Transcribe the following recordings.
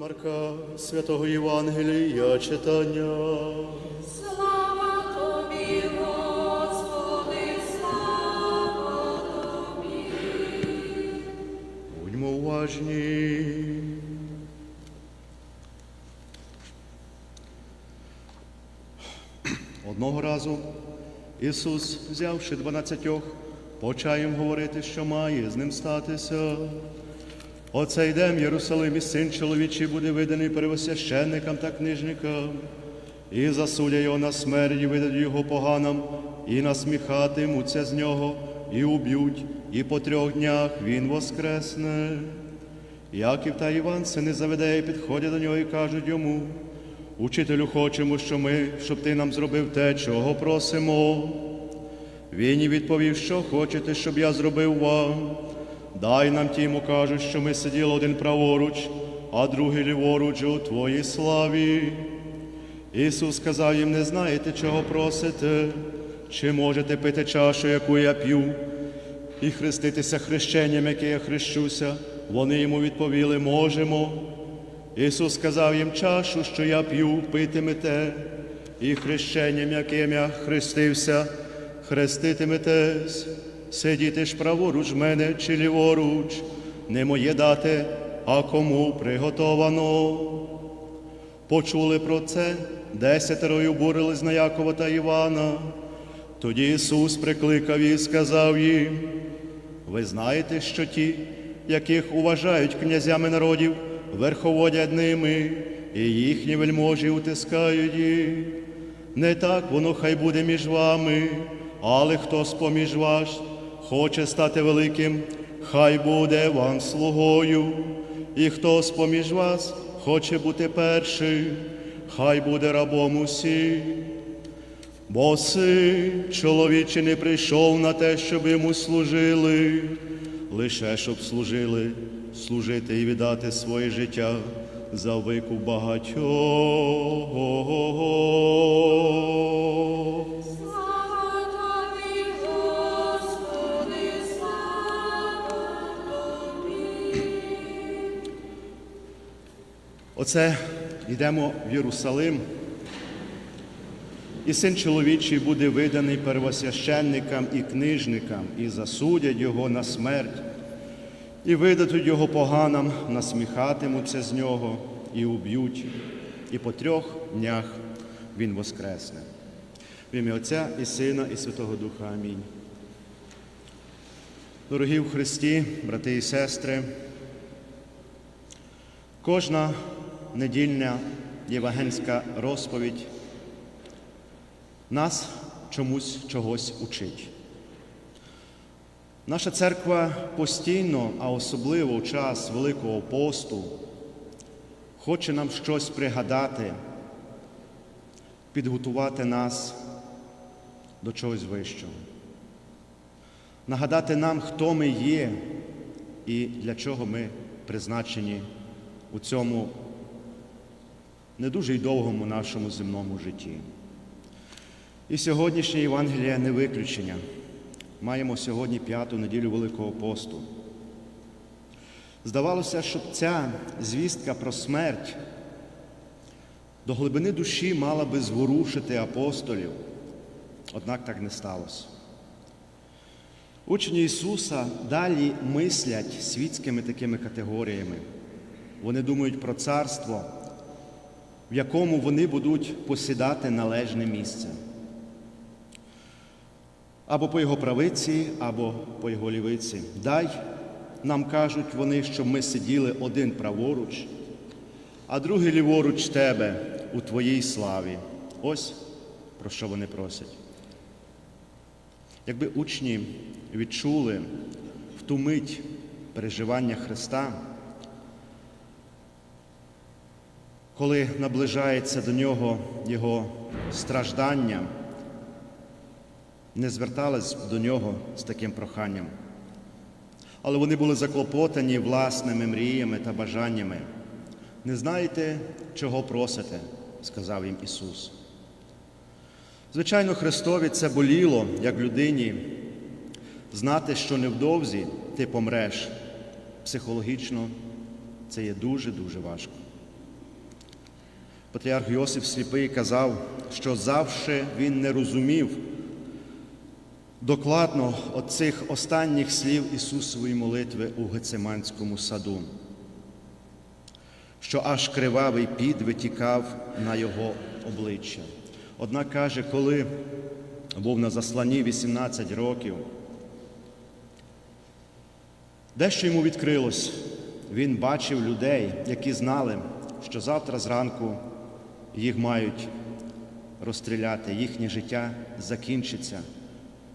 Марка Святого Євангелія читання. Слава тобі, Господи, слава тобі. Будьмо уважні. Одного разу Ісус, взявши дванадцятьох, почав їм говорити, що має з ним статися. Оцей день в Єрусалимі син чоловічий буде виданий первосвященникам та книжникам, і засудять його на смерть, і видадуть його поганам, і насміхатимуться з нього, і уб'ють, і по трьох днях він воскресне. Яків та Іван сини Заведеї підходять до нього і кажуть йому, Учителю, хочемо, що ми, щоб ти нам зробив те, чого просимо. Він і відповів, що хочете, щоб я зробив вам. Дай нам ті йому кажуть, що ми сиділи один праворуч, а другий ліворуч у твоїй славі. Ісус сказав їм, не знаєте, чого просите, чи можете пити чашу, яку я п'ю, і хреститися хрещенням, яке я хрещуся. Вони йому відповіли, можемо. Ісус сказав їм чашу, що я п'ю, питимете, і хрещенням, яким я хрестився, хреститиметесь, сидіти ж праворуч мене чи ліворуч, не моє дати, а кому приготовано. Почули про це, десятеро й обурились на Якова та Івана. Тоді Ісус прикликав і сказав їм, ви знаєте, що ті, яких уважають князями народів, верховодять ними, і їхні вельможі утискають їх. Не так воно хай буде між вами, але хто з-поміж вас хоче стати великим, хай буде вам слугою, і хто з-поміж вас хоче бути першим, хай буде рабом усіх. Бо син чоловічий не прийшов на те, щоб йому служили, лише щоб служили, служити і віддати своє життя за викуп багатьох. Оце йдемо в Єрусалим, і син чоловічий буде виданий первосвященникам і книжникам, і засудять його на смерть, і видадуть його поганам, насміхатимуться з нього і уб'ють, і по трьох днях він воскресне. В ім'я Отця і Сина, і Святого Духа. Амінь. Дорогі в Христі, брати і сестри, Кожна недільна євангельська розповідь нас чомусь чогось учить. Наша церква постійно, а особливо в час Великого посту, хоче нам щось пригадати, підготувати нас до чогось вищого, нагадати нам, хто ми є і для чого ми призначені у цьому не дуже й довгому нашому земному житті. І сьогоднішнє Євангеліє не виключення. Маємо сьогодні п'яту неділю Великого посту. Здавалося, щоб ця звістка про смерть до глибини душі мала би зворушити апостолів, однак так не сталося. Учні Ісуса далі мислять світськими такими категоріями. Вони думають про царство, в якому вони будуть посідати належне місце. Або по його правиці, або по його лівиці. Дай нам кажуть вони, щоб ми сиділи один праворуч, а другий ліворуч тебе у твоїй славі. Ось про що вони просять. Якби учні відчули в ту мить переживання Христа, коли наближається до нього Його страждання, не звертались до нього з таким проханням. Але вони були заклопотані власними мріями та бажаннями. Не знаєте, чого просите, сказав їм Ісус. Звичайно, Христові це боліло, як людині, знати, що невдовзі ти помреш. Психологічно це є дуже-дуже важко. Патріарх Йосип Сліпий казав, що завжди він не розумів докладно оцих останніх слів Ісусової молитви у Гецеманському саду, що аж кривавий під витікав на його обличчя. Однак каже, коли був на засланні 18 років, дещо йому відкрилось. Він бачив людей, які знали, що завтра зранку їх мають розстріляти, їхнє життя закінчиться,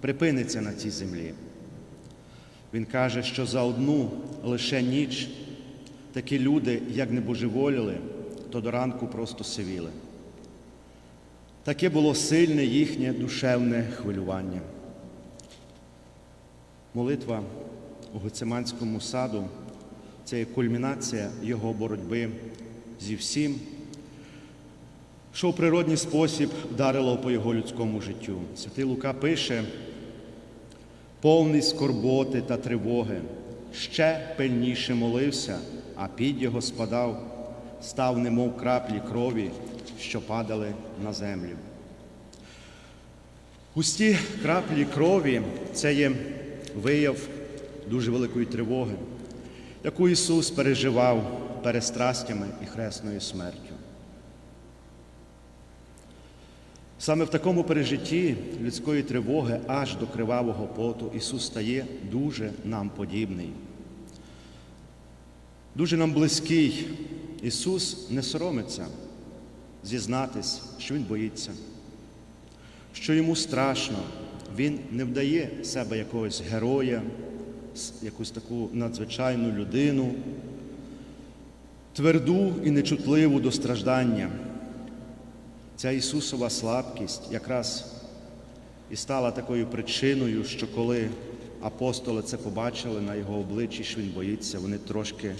припиниться на цій землі. Він каже, що за одну лише ніч такі люди, як не божеволіли, то до ранку просто сивіли. Таке було сильне їхнє душевне хвилювання. Молитва у Гецеманському саду це є кульмінація його боротьби зі всім, що в природній спосіб вдарило по його людському життю. Святий Лука пише, повний скорботи та тривоги, ще пильніше молився, а під його спадав, став немов краплі крові, що падали на землю. Густі краплі крові це є вияв дуже великої тривоги, яку Ісус переживав перестрастями і хресною смертю. Саме в такому пережитті людської тривоги аж до кривавого поту Ісус стає дуже нам подібний, дуже нам близький. Ісус не соромиться зізнатись, що Він боїться, що йому страшно, Він не вдає себе якогось героя, якусь таку надзвичайну людину, тверду і нечутливу до страждання. Ця Ісусова слабкість якраз і стала такою причиною, що коли апостоли це побачили на його обличчі, що він боїться, вони трошки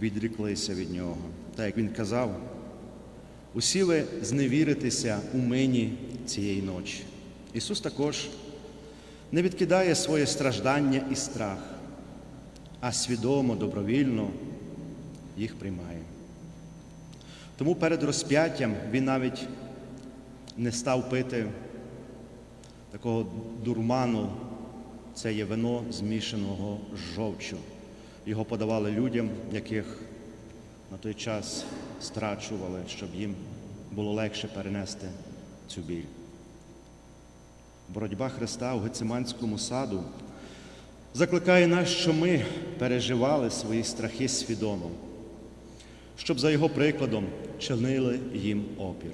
відріклися від нього. Так як він казав, усі ви зневіритеся у мині цієї ночі. Ісус також не відкидає своє страждання і страх, а свідомо, добровільно їх приймає. Тому перед розп'яттям він навіть не став пити такого дурману, це є вино змішаного з жовчу. Його подавали людям, яких на той час страчували, щоб їм було легше перенести цю біль. Боротьба Христа у Гециманському саду закликає нас, що ми переживали свої страхи свідомо, щоб за його прикладом чинили їм опір.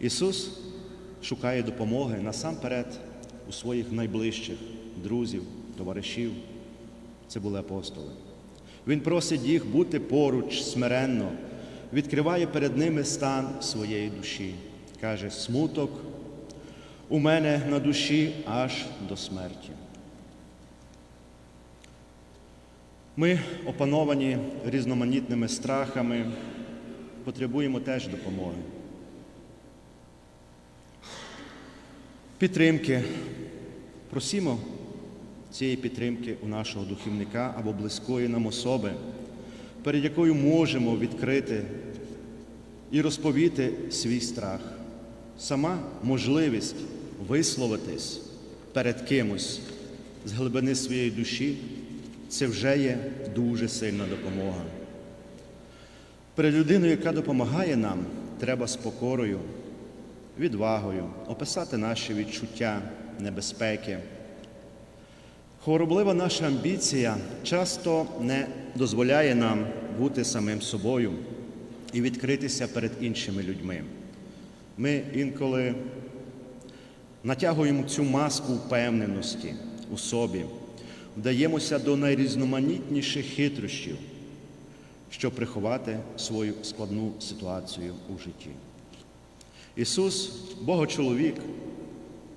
Ісус шукає допомоги насамперед у своїх найближчих друзів, товаришів. Це були апостоли. Він просить їх бути поруч смиренно, відкриває перед ними стан своєї душі. Каже, смуток у мене на душі аж до смерті. Ми, опановані різноманітними страхами, потребуємо теж допомоги. Підтримки. Просімо цієї підтримки у нашого духівника або близької нам особи, перед якою можемо відкрити і розповіти свій страх. Сама можливість висловитись перед кимось з глибини своєї душі це вже є дуже сильна допомога. Перед людиною, яка допомагає нам, треба з покорою, відвагою описати наші відчуття, небезпеки. Хвороблива наша амбіція часто не дозволяє нам бути самим собою і відкритися перед іншими людьми. Ми інколи натягуємо цю маску впевненості у собі, вдаємося до найрізноманітніших хитрощів, щоб приховати свою складну ситуацію у житті. Ісус, Богочоловік,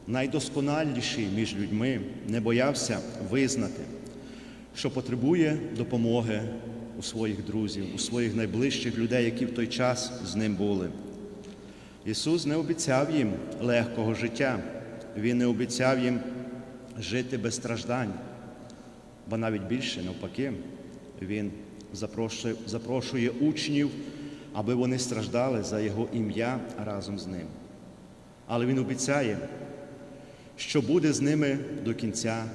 найдосконаліший між людьми, не боявся визнати, що потребує допомоги у своїх друзів, у своїх найближчих людей, які в той час з ним були. Ісус не обіцяв їм легкого життя, Він не обіцяв їм жити без страждань, бо навіть більше навпаки, Він запрошує, запрошує учнів аби вони страждали за Його ім'я разом з ним. Але Він обіцяє, що буде з ними до кінця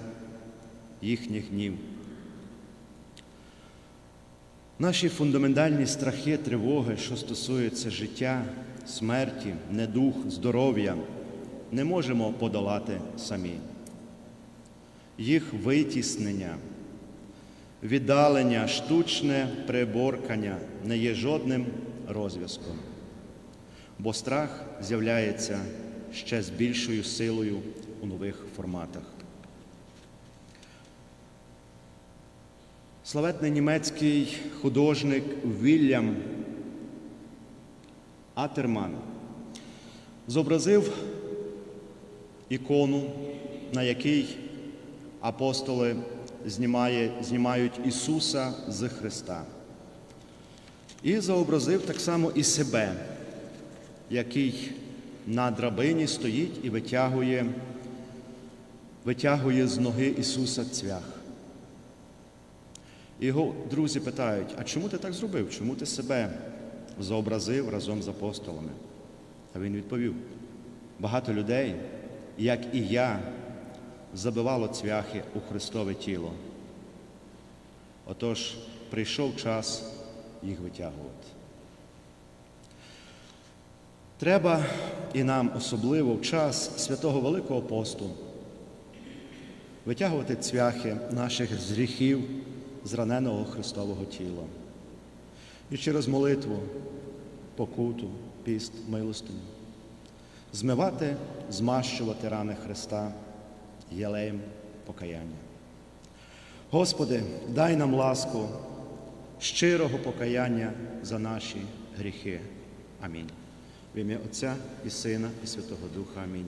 їхніх днів. Наші фундаментальні страхи, тривоги, що стосуються життя, смерті, недух, здоров'я, не можемо подолати самі. Їх витіснення, віддалення, штучне приборкання не є жодним розв'язком, бо страх з'являється ще з більшою силою у нових форматах. Славетний німецький художник Вільям Атерман зобразив ікону, на якій апостоли знімає, знімають Ісуса з Христа. І зобразив так само і себе, який на драбині стоїть і витягує, витягує з ноги Ісуса цвях. Його друзі питають, а чому ти так зробив? Чому ти себе зобразив разом з апостолами? А він відповів: багато людей, як і я, забивало цвяхи у Христове тіло. Отож, прийшов час їх витягувати. Треба і нам особливо в час святого Великого посту витягувати цвяхи наших з гріхів зраненого Христового тіла. І через молитву, покуту, піст, милостиню, змивати, змащувати рани Христа єлеєм покаяння. Господи, дай нам ласку щирого покаяння за наші гріхи. Амінь. В ім'я Отця і Сина, і Святого Духа. Амінь.